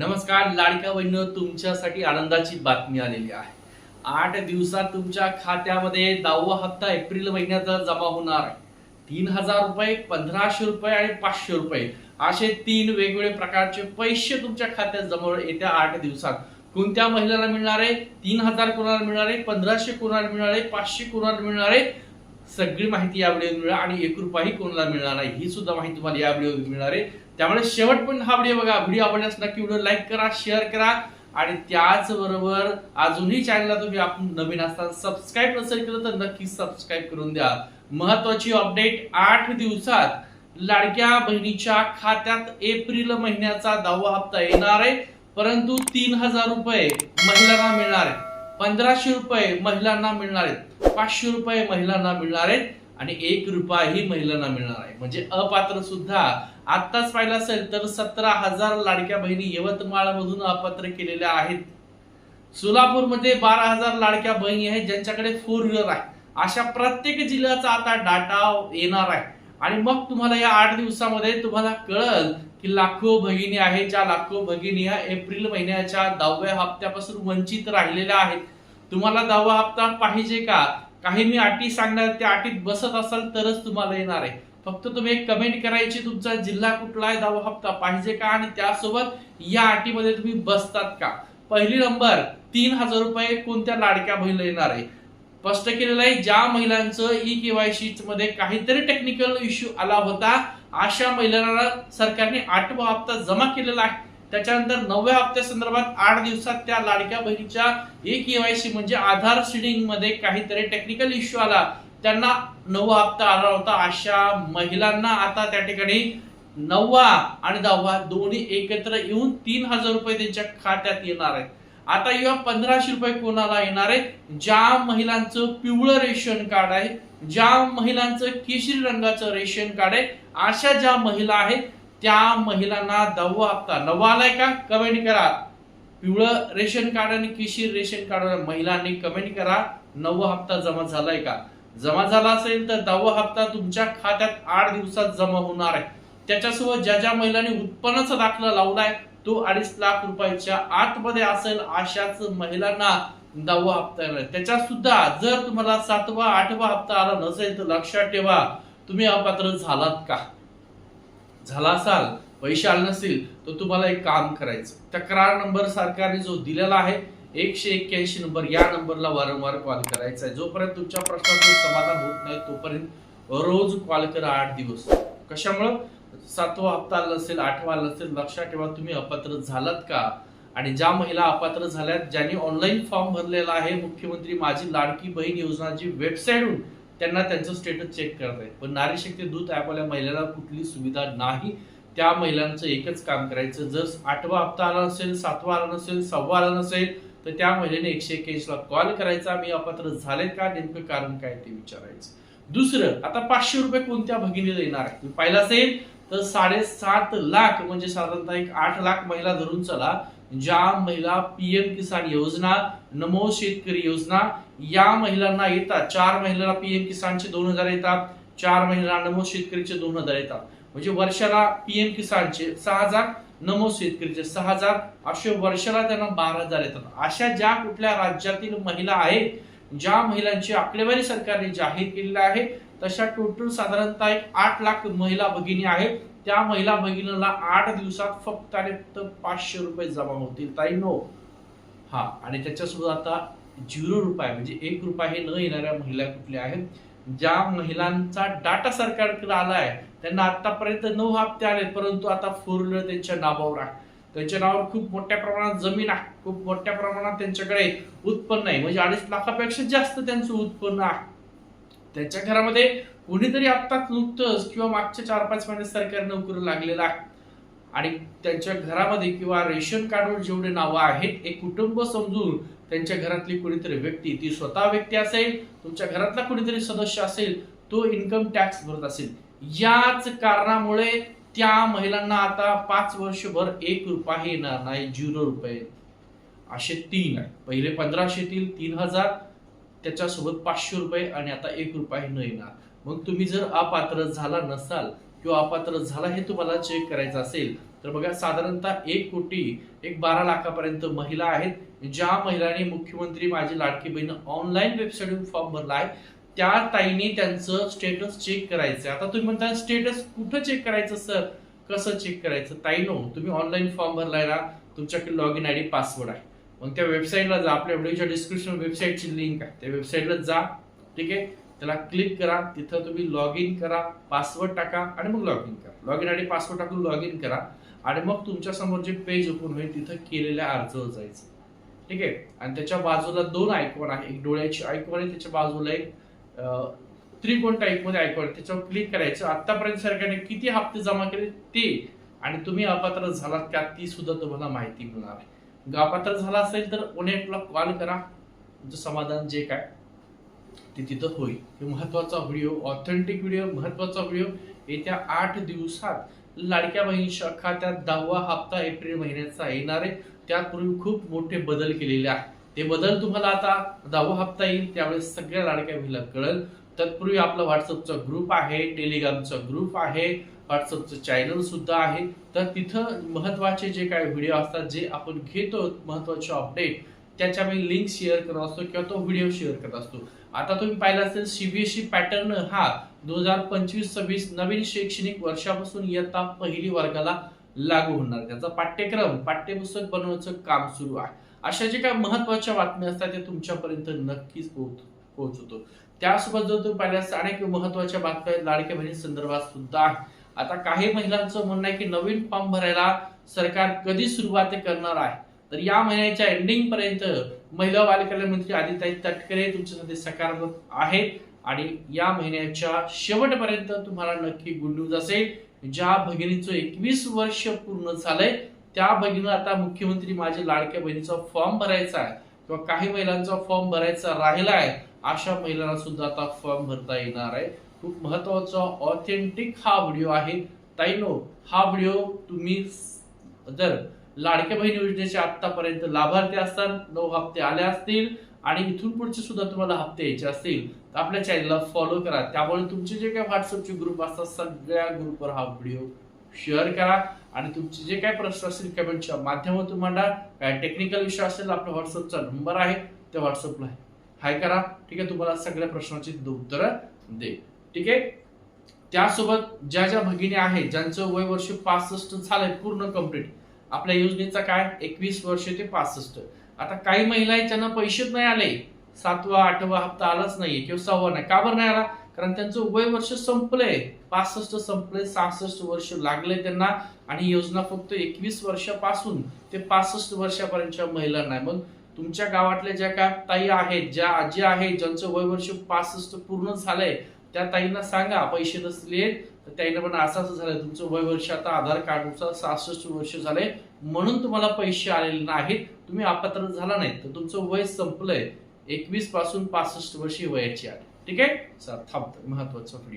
नमस्कार लाडक्या बहिणी तुमच्यासाठी आनंदाची बातमी आलेली आहे. आठ दिवसात तुमच्या खात्यामध्ये दहावा हप्ता एप्रिल महिन्याचा जमा होणार आहे. तीन हजार रुपये पंधराशे रुपये आणि पाचशे रुपये असे तीन वेगवेगळे प्रकारचे पैसे तुमच्या खात्यात जमा होणार येत्या आठ दिवसात. कोणत्या महिलांना मिळणार आहे? तीन हजार कोणाला मिळणार आहे? पंधराशे कोणाला मिळणार आहे? पाचशे कोणाला मिळणार आहे? सगळी माहिती या व्हिडिओ मिळणार आणि एक रुपयाही कोणाला मिळणार नाही ही सुद्धा माहिती तुम्हाला या व्हिडिओ मिळणार आहे. त्यामुळे शेवट पण हा व्हिडिओ बघा. व्हिडिओ आवडल्यास नक्की व्हिडिओ लाईक करा शेअर करा. आणि त्याचबरोबर अजूनही चॅनलला तुम्ही आपण नवीन असताना सबस्क्राईब नसेल केलं तर नक्की सबस्क्राईब करून द्या. महत्वाची अपडेट आठ दिवसात लाडक्या बहिणीच्या खात्यात एप्रिल महिन्याचा दहावा हप्ता येणार आहे. परंतु तीन हजार रुपये महिलांना मिळणार आहे. पंधराशे रुपये महिलांना मिळणार आहेत. पाचशे रुपये महिलांना मिळणार आहेत. आणि एक रुपयाही महिलांना मिळणार आहे म्हणजे अपात्र सुद्धा आत्ताच पाहिलं असेल तर सतरा हजार लाडक्या बहिणी यवतमाळ मधून अपात्र केलेल्या आहेत. सोलापूरमध्ये बारा हजार लाडक्या बहिणी आहेत ज्यांच्याकडे फोर व्हीलर आहे. अशा प्रत्येक जिल्ह्याचा आता डाटा येणार आहे. आणि मग तुम्हाला या आठ दिवसामध्ये तुम्हाला कळल की लाखो भगिनी आहेत ज्या लाखो भगिनी ह्या एप्रिल महिन्याच्या दहाव्या हप्त्यापासून वंचित राहिलेल्या आहेत. तुम्हाला दहावा हप्ता पाहिजे का? काही मी अटी सांगणार त्या अटीत बसत असाल तरच तुम्हाला येणार आहे. फक्त तुम्ही एक कमेंट करायची तुमचा जिल्हा कुठला आहे दावा हप्ता पाहिजे का? आणि त्यासोबत या अटीमध्ये तुम्ही बसतात का? पहिली नंबर तीन हजार रुपये कोणत्या लाडक्या बहिणीला येणार आहे? स्पष्ट केलेलं आहे ज्या महिलांचं ई केवायसी मध्ये काहीतरी टेक्निकल इश्यू आला होता अशा महिलांना सरकारने आठवा हप्ता जमा केलेला आहे. त्याच्यानंतर नवव्या हप्त्या संदर्भात आठ दिवसात त्या लाडक्या बहिणीच्या ई केवायसी म्हणजे आधार सिडिंगमध्ये काहीतरी टेक्निकल इश्यू आला. त्यांना नववा हप्ता आला होता. अशा महिलांना आता त्या ठिकाणी नववा आणि दहावा दोन्ही एकत्र येऊन तीन हजार रुपये त्यांच्या खात्यात येणार आहेत. आता या पंधराशे रुपये कोणाला येणार आहे ज्या महिलांचं पिवळं रेशन कार्ड आहे ज्या महिलांचं केशरी रंगाचं रेशन कार्ड आहे अशा ज्या महिला आहेत त्या महिलांना दहावा हप्ता. नवा आलाय का? कमेंट करा. पिवळं रेशन कार्ड आणि किशीर रेशन कार्ड महिलांनी कमेंट करा. नववा हप्ता जमा झालाय का? जमा झाला असेल तर दहावा हप्ता तुमच्या खात्यात आठ दिवसात जमा होणार आहे. त्याच्यासोबत ज्या ज्या महिलांनी उत्पन्नाचा दाखला लावलाय तो अडीच लाख रुपयाच्या आतमध्ये असेल अशाच महिलांना दहावा हप्ता येणार त्याच्यात सुद्धा जर तुम्हाला सातवा आठवा हप्ता आला नसेल तर लक्षात ठेवा. तुम्ही अपात्र झालात का? झाला असाल पैसे आले नसतील तर तुम्हाला एक काम करायचं. तक्रार नंबर सरकारने जो दिलेला आहे एकशे एक्क्याऐंशी नंबर या नंबरला वारंवार कॉल करायचा आहे. जोपर्यंत तुमच्या प्रश्नाचं समाधान होत नाही तोपर्यंत रोज कॉल करा आठ दिवस. कशामुळं? सातवा हप्ता आला असेल आठवा आला असेल लक्षात ठेवा तुम्ही अपात्र झालात का? आणि ज्या महिला अपात्र झाल्यात ज्यांनी ऑनलाईन फॉर्म भरलेला आहे मुख्यमंत्री माझी लाडकी बहीण योजनाची वेबसाईटहून त्यांना त्यांचं स्टेटस चेक करत आहे पण नारी शक्ती दूत ॲपवाल्या महिलेला कुठली सुविधा नाही. त्या महिलांचं एकच काम करायचं. जर आठवा हप्ता आला नसेल सातवा आला नसेल सहावा आला नसेल तर त्या महिलेने एकशे एक्क्याऐंशी कॉल करायचा. मी अपात्र झाले का? नेमकं कारण काय ते विचारायचं. दुसरं आता पाचशे रुपये कोणत्या भगिनीला येणार आहे? तुम्ही पाहिलं असेल तर साडेसात लाख म्हणजे साधारणतः एक आठ लाख महिला धरून चला. ज्या महिला पीएम किसान योजना नमो शेतकरी योजना या महिलांना येतात. चार महिलांना पीएम किसानचे दोन हजार येतात. चार महिला नमो शेतकरीचे दोन हजार येतात. म्हणजे वर्षाला पीएम किसानचे सहा हजार नमो शेतकरीचे सहा हजार असे वर्षाला त्यांना बारा हजार येतात. अशा ज्या कुठल्या राज्यातील महिला आहेत ज्या महिलांची आकडेवारी सरकारने जाहीर केलेली आहे तशा टोटल साधारणतः एक आठ लाख महिला भगिनी आहेत. त्या महिला भगिनीला आठ दिवसात फक्त आणि फक्त पाचशे रुपये जमा होतील. ताई नो हा आणि त्याच्यासोबत आता झिरो रुपये म्हणजे एक रुपये न येणाऱ्या महिला कुठल्या आहेत? ज्या महिलांचा डाटा सरकारकडे आला आहे त्यांना आतापर्यंत नऊ हप्ते आले परंतु आता फोर व्हीलर त्यांच्या नावावर आहे. त्यांच्या नावावर खूप मोठ्या प्रमाणात जमीन आहे. खूप मोठ्या प्रमाणात त्यांच्याकडे उत्पन्न आहे. म्हणजे अडीच लाखापेक्षा जास्त त्यांचं उत्पन्न आहे. त्यांच्या घरामध्ये कोणीतरी आत्ताच नुकतंच किंवा मागच्या चार पाच महिन्यात सरकारी नोकरी लागलेला आहे. आणि त्यांच्या घरामध्ये किंवा रेशन कार्डवर जेवढे नावं आहेत एक कुटुंब समजून त्यांच्या घरातली कोणीतरी व्यक्ती ती स्वतः व्यक्ती असेल तुमच्या घरातला कोणीतरी सदस्य असेल तो इन्कम टॅक्स भरत असेल. याच कारणामुळे त्या महिलांना आता पाच वर्षभर एक रुपये येणार नाही झिरो रुपये. असे तीन आहे. पहिले पंधराशेतील तीन हजार. त्याच्यासोबत पाचशे रुपये आणि आता एक रुपये न येणार. मग तुम्ही जर अपात्र झाला नसाल किंवा अपात्र झाला हे तुम्हाला चेक करायचं असेल तर बघा साधारणतः एक कोटी एक बारा लाखापर्यंत महिला आहेत. ज्या महिलांनी मुख्यमंत्री माझी लाडकी बहीण ऑनलाईन वेबसाईटवरून फॉर्म भरला आहे त्या ताईने त्यांचं स्टेटस चेक करायचं आता तुम्ही म्हणता स्टेटस कुठं चेक करायचं सर कसं चेक करायचं? ताईनो तुम्ही ऑनलाईन फॉर्म भरलाय ना तुमच्याकडे log in I D password आहे. मग त्या वेबसाईटला जा. आपल्या व्हिडिओच्या डिस्क्रिप्शन वेबसाईटची लिंक आहे. त्या वेबसाईटला जा. ठीक आहे? त्याला क्लिक करा. तिथं तुम्ही लॉग इन करा. पासवर्ड टाका आणि मग लॉग इन करा. लॉग इन आणि पासवर्ड टाकून लॉग इन करा. आणि मग तुमच्यासमोर जे पेज ओपन होईल तिथं केलेल्या अर्जावर जायचं. ठीक आहे? आणि त्याच्या बाजूला दोन आयकॉन आहे. एक डोळ्याची आयकॉन आहे. त्याच्या बाजूला एक त्रिकोण टाईपमध्ये आयकॉन आहे. त्याच्यावर क्लिक करायचं. आतापर्यंत सरकारने किती हप्ते जमा केले? ते. आणि तुम्ही अपात्र झालात का? ती सुद्धा तुम्हाला माहिती मिळणार आहे. अपात्र झाला असेल तर ओनेटला कॉल करा. तुमचं समाधान जे काय ते तिथं होईल. हे महत्त्वाचा व्हिडिओ ऑथेंटिक व्हिडिओ महत्त्वाचा व्हिडिओ येत्या आठ दिवसात लाडक्या बहिणीच्या खात्यात दहावा हप्ता एप्रिल महिन्याचा येणार आहे. त्यापूर्वी खूप मोठे बदल केलेले आहेत. ते बदल तुम्हाला आता दहावा हप्ता येईल त्यावेळेस सगळ्या लाडक्या बहिणीला कळेल. तत्पूर्वी आपला व्हॉट्सअपचा ग्रुप आहे टेलिग्रामचा ग्रुप आहे. व्हॉट्सअपचं चॅनल सुद्धा आहे. तर तिथं महत्त्वाचे जे काय व्हिडिओ असतात जे आपण घेतो महत्त्वाचे अपडेट त्याच्या मी लिंक शेअर करत असतो किंवा तो व्हिडिओ शेअर करत असतो. आता तुम्ही पाहिलं असेल सीबीएसई पॅटर्न हा दोन हजार पंचवीस सव्वीस नवीन शैक्षणिक वर्षापासून इयत्ता पहिली वर्गाला लागू होणार. त्याचा पाठ्यक्रम पाठ्यपुस्तक बनवण्याचं काम सुरू आहे. अशा जे काय महत्त्वाच्या बातम्या असतात ते तुमच्यापर्यंत नक्कीच पोहोच पोहोचवतो. त्यासोबत जर तुम्ही पाहिलं असतं अनेक महत्त्वाच्या बातम्या लाडक्या बहिणी संदर्भात सुद्धा आहे. आता काही महिलांचं म्हणणं आहे की नवीन फॉर्म भरायला सरकार कधी सुरुवात करणार आहे? तर या महिन्याच्या एंडिंग पर्यंत महिला बालकल्याण मंत्री आदिताई तटकरे तुमच्यासाठी सकारात्मक आहेत आणि या महिन्याच्या शेवटपर्यंत तुम्हाला नक्की गुड न्यूज असेल. ज्या भगिनीचं एकवीस वर्ष पूर्ण झालंय त्या भगिनीला आता मुख्यमंत्री माझ्या लाडक्या बहिणीचा फॉर्म भरायचा आहे किंवा काही महिलांचा फॉर्म भरायचा राहिला आहे अशा महिलांना सुद्धा आता फॉर्म भरता येणार आहे. खूप महत्त्वाचा ऑथेंटिक हा व्हिडिओ आहे. ताईनो हा व्हिडिओ तुम्ही जर लाडक्या बहीण योजनेचे आतापर्यंत लाभार्थी असतात नऊ हप्ते आले असतील आणि इथून पुढचे सुद्धा तुम्हाला हप्ते यायचे असतील तर आपल्या चॅनलला फॉलो करा. त्यामुळे तुमचे जे काही व्हॉट्सअपचे ग्रुप असतात सगळ्या ग्रुपवर हा व्हिडिओ शेअर करा. आणि तुमचे जे काही प्रश्न असतील कमेंटच्या माध्यमातून मांडा. काय टेक्निकल विषय असेल आपला व्हॉट्सअपचा नंबर आहे. त्या व्हॉट्सअपला हाय करा. ठीक आहे तुम्हाला सगळ्या प्रश्नांची उत्तरं दे ठीक आहे? त्यासोबत ज्या ज्या भगिनी आहेत ज्यांचं वय वर्ष पासष्ट झालंय पूर्ण कंप्लीट आपल्या योजनेचा काय? एकवीस वर्ष ते पासष्ट. आता काही महिला आहेत ज्यांना पैसेच नाही आले. सातवा आठवा हप्ता आलाच नाहीये किंवा सहावा नाही. का बरं नाही आला? कारण त्यांचं वय वर्ष संपलंय. पासष्ट संपलंय सहासष्ट वर्ष लागले त्यांना आणि योजना फक्त एकवीस वर्षापासून ते पासष्ट वर्षापर्यंतच्या महिलांना आहे. मग तुमच्या गावातल्या ज्या काय ताई आहेत ज्या आजी आहेत ज्यांचं वय वर्ष पासष्ट पूर्ण झालंय त्या ताईंना सांगा पैसे नसले तर ताईंना पण असं असं झालं. तुमचं वय वर्ष आता आधार कार्डनुसार सहासष्ट वर्ष झालंय म्हणून तुम्हाला पैसे आलेले नाहीत. तुम्ही अपात्र झाला नाही. तर तुमचं वय संपलंय. एकवीसपासून पासष्ट वर्षी वयाची आहे. ठीक आहे? चला थांबतो. महत्त्वाचा व्हिडिओ